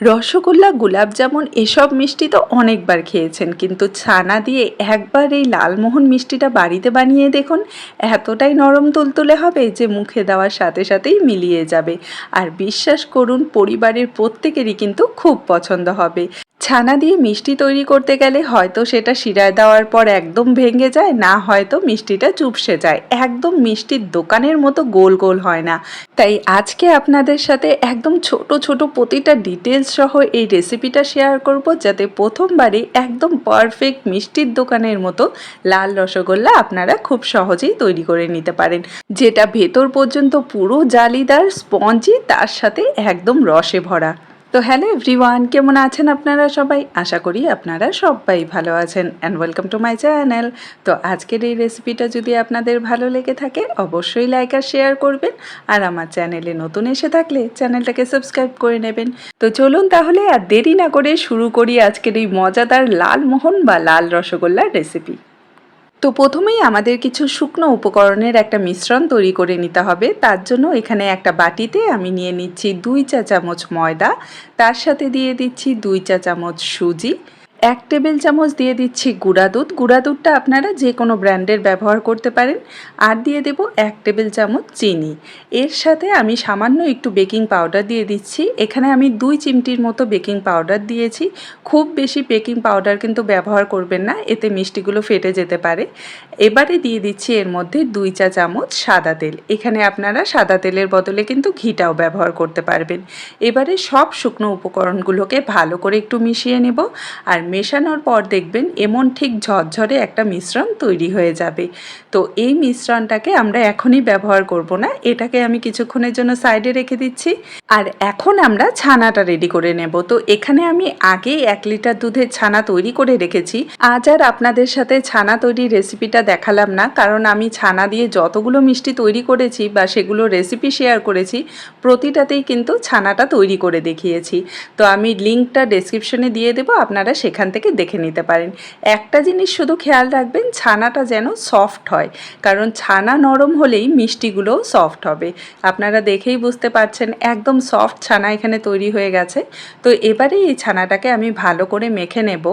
রসগোল্লা গোলাপ জামুন এসব মিষ্টি তো অনেকবার খেয়েছেন। কিন্তু ছানা দিয়ে একবার এই লালমোহন মিষ্টিটা বাড়িতে বানিয়ে দেখুন, এতটাই নরম তুলতুলে হবে যে মুখে দেওয়ার সাথে সাথেই মিলিয়ে যাবে। আর বিশ্বাস করুন, পরিবারের প্রত্যেকেরই কিন্তু খুব পছন্দ হবে। ছানা দিয়ে মিষ্টি তৈরি করতে গেলে হয়তো সেটা শিরায় দেওয়ার পর একদম ভেঙে যায়, না হয়তো মিষ্টিটা চুপসে যায়। একদম মিষ্টির দোকানের মতো গোল গোল হয় না। তাই আজকে আপনাদের সাথে একদম ছোট ছোট প্রতিটা ডিটেলস সহ এই রেসিপিটা শেয়ার করব যাতে প্রথমবারই একদম পারফেক্ট মিষ্টির দোকানের মতো লাল রসগোল্লা আপনারা খুব সহজেই তৈরি করে নিতে পারেন। যেটা ভেতর পর্যন্ত পুরো জালিদার স্পঞ্জি তার সাথে একদম রসে ভরা। তো হ্যালো এভরিওয়ান, কেমন আছেন আপনারা সবাই? আশা করি আপনারা সবাই ভালো আছেন and welcome to my channel তো আজকের এই রেসিপিটা যদি আপনাদের ভালো লেগে থাকে, অবশ্যই লাইক আর শেয়ার করবেন। আর আমার চ্যানেলে নতুন এসে থাকলে চ্যানেলটাকে সাবস্ক্রাইব করে নেবেন। তো চলুন তাহলে আর দেরি না করে শুরু করি আজকের এই মজাদার লাল মোহন বা লাল রসগোল্লার রেসিপি তো প্রথমেই আমাদের কিছু শুকনো উপকরণের একটা মিশ্রণ তৈরি করে নিতে হবে। তার জন্য এখানে একটা বাটিতে আমি নিয়ে নিচ্ছি দুই চা চামচ ময়দা। তার সাথে দিয়ে দিচ্ছি দুই চা চামচ সুজি। এক টেবিল চামচ দিয়ে দিচ্ছি গুঁড়া দুধ। গুঁড়া দুধটা আপনারা যে কোনো ব্র্যান্ডের ব্যবহার করতে পারেন। আর দিয়ে দেব এক টেবিল চামচ চিনি। এর সাথে আমি সামান্য একটু বেকিং পাউডার দিয়ে দিচ্ছি। এখানে আমি দুই চিমটির মতো বেকিং পাউডার দিয়েছি। খুব বেশি বেকিং পাউডার কিন্তু ব্যবহার করবেন না, এতে মিষ্টিগুলো ফেটে যেতে পারে। এবারে দিয়ে দিচ্ছি এর মধ্যে দুই চা চামচ সাদা তেল। এখানে আপনারা সাদা তেলের বদলে কিন্তু ঘিটাও ব্যবহার করতে পারবেন। এবারে সব শুকনো উপকরণগুলোকে ভালো করে একটু মিশিয়ে নেব। আর মেশানোর পর দেখবেন এমন ঠিক ঝরঝরে একটা মিশ্রণ তৈরি হয়ে যাবে। তো এই মিশ্রণটাকে আমরা এখনই ব্যবহার করব না, এটাকে আমি কিছুক্ষণের জন্য সাইডে রেখে দিচ্ছি। আর এখন আমরা ছানাটা রেডি করে নেব। তো এখানে আমি আগে এক লিটার দুধের ছানা তৈরি করে রেখেছি। আজ আর আপনাদের সাথে ছানা তৈরির রেসিপিটা দেখালাম না, কারণ আমি ছানা দিয়ে যতগুলো মিষ্টি তৈরি করেছি বা সেগুলো রেসিপি শেয়ার করেছি, প্রতিটাতেই কিন্তু ছানাটা তৈরি করে দেখিয়েছি। তো আমি লিঙ্কটা ডেসক্রিপশনে দিয়ে দেবো, আপনারা সেখান থেকে দেখে নিতে পারেন। একটা জিনিস শুধু খেয়াল রাখবেন, ছানাটা যেন সফট হয়, কারণ ছানা নরম হলেই মিষ্টিগুলোও সফট হবে। আপনারা দেখেই বুঝতে পারছেন, একদম সফট ছানা এখানে তৈরি হয়ে গেছে। তো এবারে এই ছানাটাকে আমি ভালো করে মেখে নেব।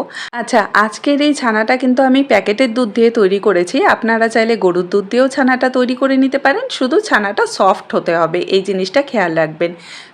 আচ্ছা আজকের এই ছানাটা কিন্তু আমি প্যাকেটের দুধ দিয়ে তৈরি করেছি। আপনারা চাইলে গরুর দুধ দিয়েও ছানাটা তৈরি করে নিতে পারেন। শুধু ছানাটা সফট হতে হবে, এই জিনিসটা খেয়াল রাখবেন।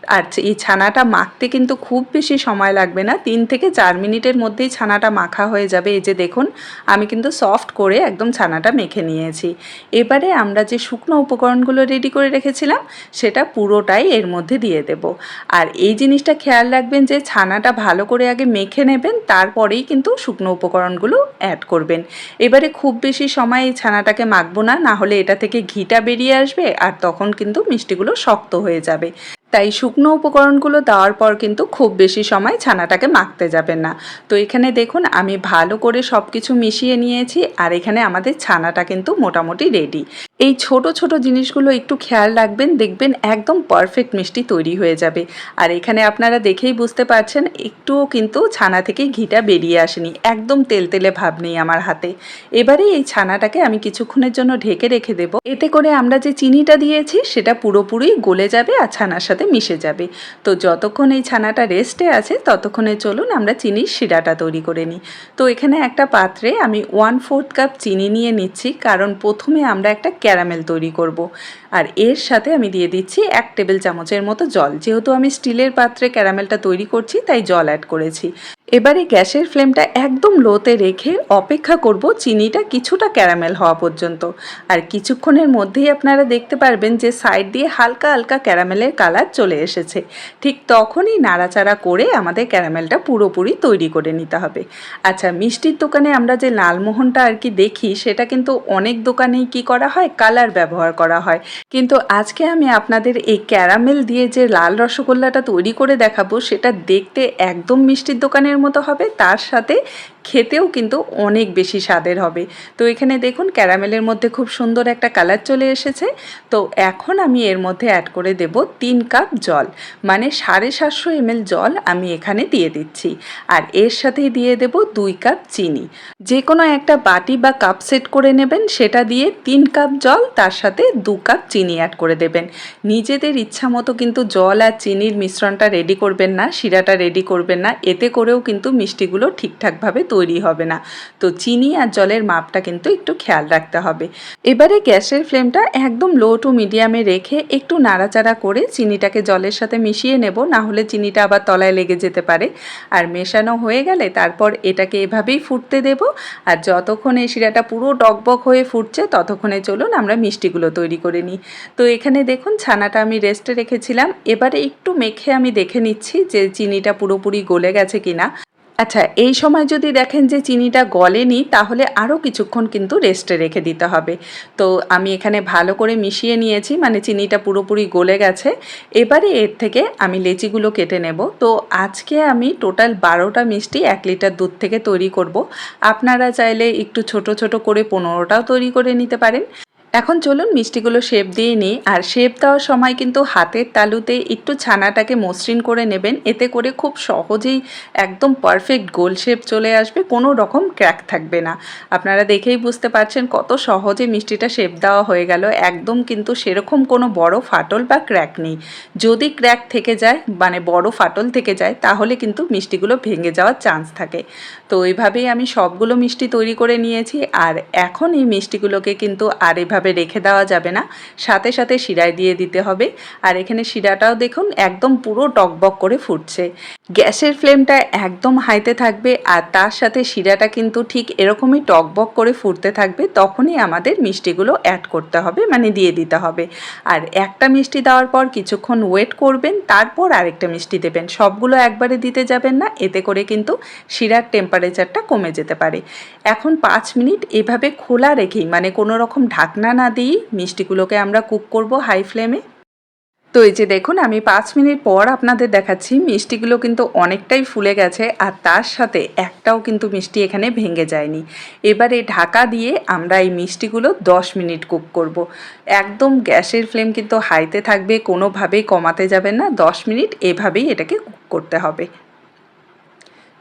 আর এই ছানাটা মাখতে কিন্তু খুব বেশি সময় লাগবে না। তিন থেকে চার মিনিটের মধ্যেই ছানাটা মাখা হয়ে যাবে। এই যে দেখুন, আমি কিন্তু সফট করে একদম ছানাটা মেখে নিয়েছি। এবারে আমরা যে শুকনো উপকরণগুলো রেডি করে রেখেছিলাম, সেটা পুরোটাই এর মধ্যে দিয়ে দেব। আর এই জিনিসটা খেয়াল রাখবেন যে, ছানাটা ভালো করে আগে মেখে নেবেন, তারপরেই কিন্তু শুকনো উপকরণগুলো অ্যাড করবেন। এবারে খুব বেশি সময় এই ছানাটাকে মাখবো না না হলে এটা থেকে ঘিটা বেরিয়ে আসবে আর তখন কিন্তু মিষ্টিগুলো শক্ত হয়ে যাবে। তাই শুকনো উপকরণগুলো দেওয়ার পর কিন্তু খুব বেশি সময় ছানাটাকে মাখতে যাবেন না। তো এখানে দেখুন, আমি ভালো করে সব কিছু মিশিয়ে নিয়েছি আর এখানে আমাদের ছানাটা কিন্তু মোটামুটি রেডি এই ছোট ছোট জিনিসগুলো একটু খেয়াল রাখবেন, দেখবেন একদম পারফেক্ট মিষ্টি তৈরি হয়ে যাবে। আর এখানে আপনারা দেখেই বুঝতে পারছেন, একটুও কিন্তু ছানা থেকে ঘিটা বেরিয়ে আসেনি। একদম তেলতেলে ভাব নেই আমার হাতে। এবারে এই ছানাটাকে আমি কিছুক্ষণের জন্য ঢেকে রেখে দেব। এতে করে আমরা যে চিনিটা দিয়েছি, সেটা পুরোপুরি গলে যাবে আর ছানার সাথে মিশে যাবে। তো যতক্ষণ এই ছানাটা রেস্টে আছে, ততক্ষণে চলুন আমরা চিনির শিরাটা তৈরি করে নিই। তো এখানে একটা পাত্রে আমি ওয়ান ফোর্থ কাপ চিনি নিয়ে নিচ্ছি, কারণ প্রথমে আমরা একটা ক্যারামেল তৈরি করব। আর এর সাথে আমি দিয়ে দিচ্ছি এক টেবিল চামচের মতো জল। যেহেতু আমি স্টিলের পাত্রে ক্যারামেলটা তৈরি করছি, তাই জল অ্যাড করেছি। এবারে গ্যাসের ফ্লেমটা একদম লোতে রেখে অপেক্ষা করব চিনিটা কিছুটা ক্যারামেল হওয়া পর্যন্ত। আর কিছুক্ষণের মধ্যেই আপনারা দেখতে পারবেন যে সাইড দিয়ে হালকা হালকা ক্যারামেলের কালার চলে এসেছে। ঠিক তখনই নাড়াচাড়া করে আমাদের ক্যারামেলটা পুরোপুরি তৈরি করে নিতে হবে। আচ্ছা মিষ্টির দোকানে আমরা যে লালমোহনটা আর কি দেখি, সেটা কিন্তু অনেক দোকানেই কি করা হয়? কালার ব্যবহার করা হয়। কিন্তু আজকে আমি আপনাদের এই ক্যারামেল দিয়ে যে লাল রসগোল্লাটা তৈরি করে দেখাবো, সেটা দেখতে একদম মিষ্টির দোকানের মতো হবে, তার সাথে খেতেও কিন্তু অনেক বেশি স্বাদের হবে। তো এখানে দেখুন, ক্যারামেলের মধ্যে খুব সুন্দর একটা কালার চলে এসেছে। তো এখন আমি এর মধ্যে অ্যাড করে দেব তিন কাপ জল মানে সাড়ে সাতশো এমএল জল আমি এখানে দিয়ে দিচ্ছি। আর এর সাথেই দিয়ে দেব দুই কাপ চিনি। যে কোনো একটা বাটি বা কাপ সেট করে নেবেন, সেটা দিয়ে তিন কাপ জল, তার সাথে দু কাপ চিনি অ্যাড করে দেবেন। নিজেদের ইচ্ছা মতো কিন্তু জল আর চিনির মিশ্রণটা রেডি করবেন না, শিরাটা রেডি করবেন না, এতে করেও কিন্তু মিষ্টিগুলো ঠিকঠাকভাবে তৈরি হবে না। তো চিনি আর জলের মাপটা কিন্তু একটু খেয়াল রাখতে হবে। এবারে গ্যাসের ফ্লেমটা একদম লো টু মিডিয়ামে রেখে একটু নাড়াচাড়া করে চিনিটাকে জলের সাথে মিশিয়ে নেব, না হলে চিনিটা আবার তলায় লেগে যেতে পারে। আর মেশানো হয়ে গেলে তারপর এটাকে এভাবেই ফুটতে দেব। আর যতক্ষণ এই শিরাটা পুরো টকবক হয়ে ফুটছে, ততক্ষণে চলুন আমরা মিষ্টিগুলো তৈরি করে নিই। তো এখানে দেখুন ছানাটা আমি রেস্টে রেখেছিলাম। এবারে একটু মেখে আমি দেখে নিচ্ছি যে চিনিটা পুরোপুরি গলে গেছে কিনা। আচ্ছা এই সময় যদি দেখেন যে চিনিটা গলেনি, তাহলে আরও কিছুক্ষণ কিন্তু রেস্টে রেখে দিতে হবে। তো আমি এখানে ভালো করে মিশিয়ে নিয়েছি মানে চিনিটা পুরোপুরি গলে গেছে। এবারে এর থেকে আমি লেচিগুলো কেটে নেব। তো আজকে আমি টোটাল বারোটা মিষ্টি এক লিটার দুধ থেকে তৈরি করব। আপনারা চাইলে একটু ছোট ছোট করে পনেরোটাও তৈরি করে নিতে পারেন। এখন চলুন মিষ্টিগুলো শেপ দিয়ে নিই। আর শেপ দেওয়ার সময় কিন্তু হাতের তালুতে একটু ছানাটাকে মসৃণ করে নেবেন। এতে করে খুব সহজেই একদম পারফেক্ট গোল শেপ চলে আসবে। কোনো রকম ক্র্যাক থাকবে না। আপনারা দেখেই বুঝতে পারছেন কত সহজে মিষ্টিটা শেপ দেওয়া হয়ে গেল। একদম কিন্তু সেরকম কোনো বড় ফাটল বা ক্র্যাক নেই। যদি ক্র্যাক থেকে যায় মানে বড় ফাটল থেকে যায়, তাহলে কিন্তু মিষ্টিগুলো ভেঙে যাওয়ার চান্স থাকে। তো এইভাবেই আমি সবগুলো মিষ্টি তৈরি করে নিয়েছি। আর এখন এই মিষ্টিগুলোকে কিন্তু আর এভাবে এভাবে রেখে দেওয়া যাবে না। সাথে সাথে শিরায় দিয়ে দিতে হবে। আর এখানে শিরাটাও দেখুন একদম পুরো টকবক করে ফুটছে। গ্যাসের ফ্লেমটা একদম হাইতে থাকবে আর তার সাথে শিরাটা কিন্তু ঠিক এরকমই টকবক করে ফুটতে থাকবে। তখনই আমাদের মিষ্টিগুলো অ্যাড করতে হবে মানে দিয়ে দিতে হবে। আর একটা মিষ্টি দেওয়ার পর কিছুক্ষণ ওয়েট করবেন, তারপর আরেকটা মিষ্টি দেবেন। সবগুলো একবারে দিতে যাবেন না, এতে করে কিন্তু শিরার টেম্পারেচারটা কমে যেতে পারে। এখন পাঁচ মিনিট এভাবে খোলা রেখেই মানে কোনো রকম ঢাকনা না দিই, মিষ্টিগুলোকে আমরা কুক করব হাই ফ্লেমে। তো এই যে দেখুন, আমি পাঁচ মিনিট পর আপনাদের দেখাচ্ছি, মিষ্টিগুলো কিন্তু অনেকটাই ফুলে গেছে আর তার সাথে একটাও কিন্তু মিষ্টি এখানে ভেঙে যায়নি। এবারে ঢাকা দিয়ে আমরা এই মিষ্টিগুলো দশ মিনিট কুক করব। একদম গ্যাসের ফ্লেম কিন্তু হাইতে থাকবে, কোনোভাবেই কমাতে যাবেন না, দশ মিনিট এভাবেই এটাকে কুক করতে হবে।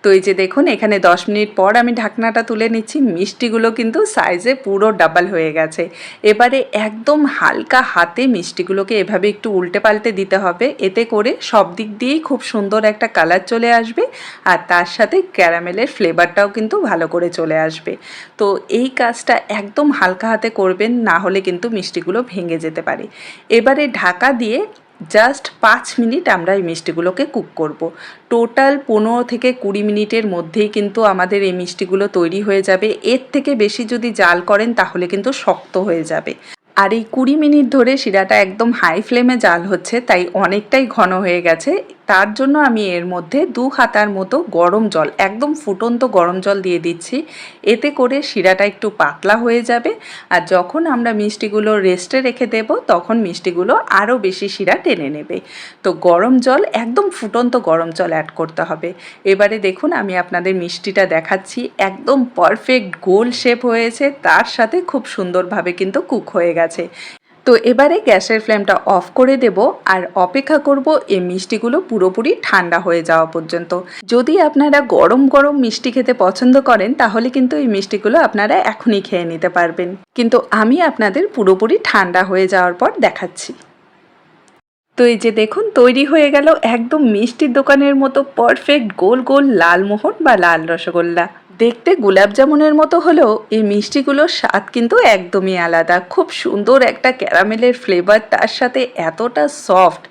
তো এই যে দেখুন, এখানে 10 মিনিট পর আমি ঢাকনাটা তুলে নিচ্ছি। মিষ্টিগুলো কিন্তু সাইজে পুরো ডাবল হয়ে গেছে। এবারে একদম হালকা হাতে মিষ্টিগুলোকে এভাবে একটু উল্টে পাল্টে দিতে হবে। এতে করে সব দিক দিয়েই খুব সুন্দর একটা কালার চলে আসবে। আর তার সাথে ক্যারামেলের ফ্লেভারটাও কিন্তু ভালো করে চলে আসবে। তো এই কাজটা একদম হালকা হাতে করবেন, না হলে কিন্তু মিষ্টিগুলো ভেঙে যেতে পারে। এবারে ঢাকা দিয়ে জাস্ট পাঁচ মিনিট আমরা এই মিষ্টিগুলোকে কুক করব। টোটাল পনেরো থেকে কুড়ি মিনিটের মধ্যেই কিন্তু আমাদের এই মিষ্টিগুলো তৈরি হয়ে যাবে। এর থেকে বেশি যদি জাল করেন তাহলে কিন্তু শক্ত হয়ে যাবে। আর এই কুড়ি মিনিট ধরে শিরাটা একদম হাই ফ্লেমে জাল হচ্ছে, তাই অনেকটাই ঘন হয়ে গেছে। তার জন্য আমি এর মধ্যে দু হাতার মতো গরম জল, একদম ফুটন্ত গরম জল দিয়ে দিচ্ছি। এতে করে শিরাটা একটু পাতলা হয়ে যাবে। আর যখন আমরা মিষ্টিগুলো রেস্টে রেখে দেব, তখন মিষ্টিগুলো আরও বেশি শিরা টেনে নেবে। তো গরম জল, একদম ফুটন্ত গরম জল অ্যাড করতে হবে। এবারে দেখুন, আমি আপনাদের মিষ্টিটা দেখাচ্ছি। একদম পারফেক্ট গোল শেপ হয়েছে। তার সাথে খুব সুন্দরভাবে কিন্তু কুক হয়ে গেছে। তো এবারে গ্যাসের ফ্লেমটা অফ করে দেব আর অপেক্ষা করব এই মিষ্টিগুলো পুরোপুরি ঠান্ডা হয়ে যাওয়া পর্যন্ত। যদি আপনারা গরম গরম মিষ্টি খেতে পছন্দ করেন, তাহলে কিন্তু এই মিষ্টিগুলো আপনারা এখনই খেয়ে নিতে পারবেন। কিন্তু আমি আপনাদের পুরোপুরি ঠান্ডা হয়ে যাওয়ার পর দেখাচ্ছি। তো এই যে দেখুন, তৈরি হয়ে গেল একদম মিষ্টির দোকানের মতো পারফেক্ট গোল গোল লালমোহন বা লাল রসগোল্লা। দেখতে গোলাপ জামুনের মতো হলেও এই মিষ্টিগুলোর স্বাদ কিন্তু একদমই আলাদা। খুব সুন্দর একটা ক্যারামেলের ফ্লেভার তার সাথে এতটা সফট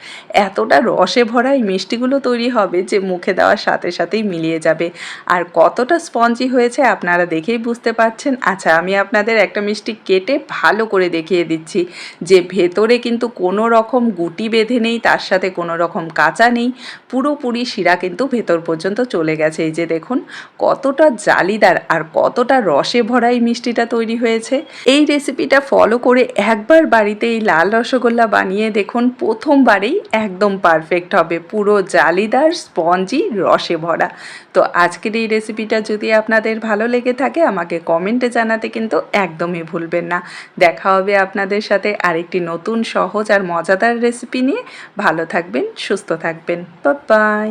এতটা রসে ভরা এই মিষ্টিগুলো তৈরি হবে যে মুখে দেওয়ার সাথে সাথেই মিলিয়ে যাবে। আর কতটা স্পঞ্জি হয়েছে আপনারা দেখেই বুঝতে পারছেন। আচ্ছা আমি আপনাদের একটা মিষ্টি কেটে ভালো করে দেখিয়ে দিচ্ছি। যে ভেতরে কিন্তু কোনো রকম গুটি বেঁধে নেই, তার সাথে কোনো রকম কাঁচা নেই। পুরোপুরি শিরা কিন্তু ভেতর পর্যন্ত চলে গেছে। এই যে দেখুন, কতটা জালিদার আর কতটা রসে ভরা এই মিষ্টিটা তৈরি হয়েছে, এই রেসিপিটা ফলো করে একবার বাড়িতে এই লাল রসগোল্লা বানিয়ে দেখুন, প্রথমবারেই একদম পারফেক্ট হবে, পুরো জালিদার, স্পঞ্জি, রসে ভরা। তো আজকের এই রেসিপিটা যদি আপনাদের ভালো লেগে থাকে, আমাকে কমেন্টে জানাতে কিন্তু একদমই ভুলবেন না। দেখা হবে আপনাদের সাথে আরেকটি নতুন সহজ আর মজাদার রেসিপি নিয়ে। ভালো থাকবেন, সুস্থ থাকবেন। বাই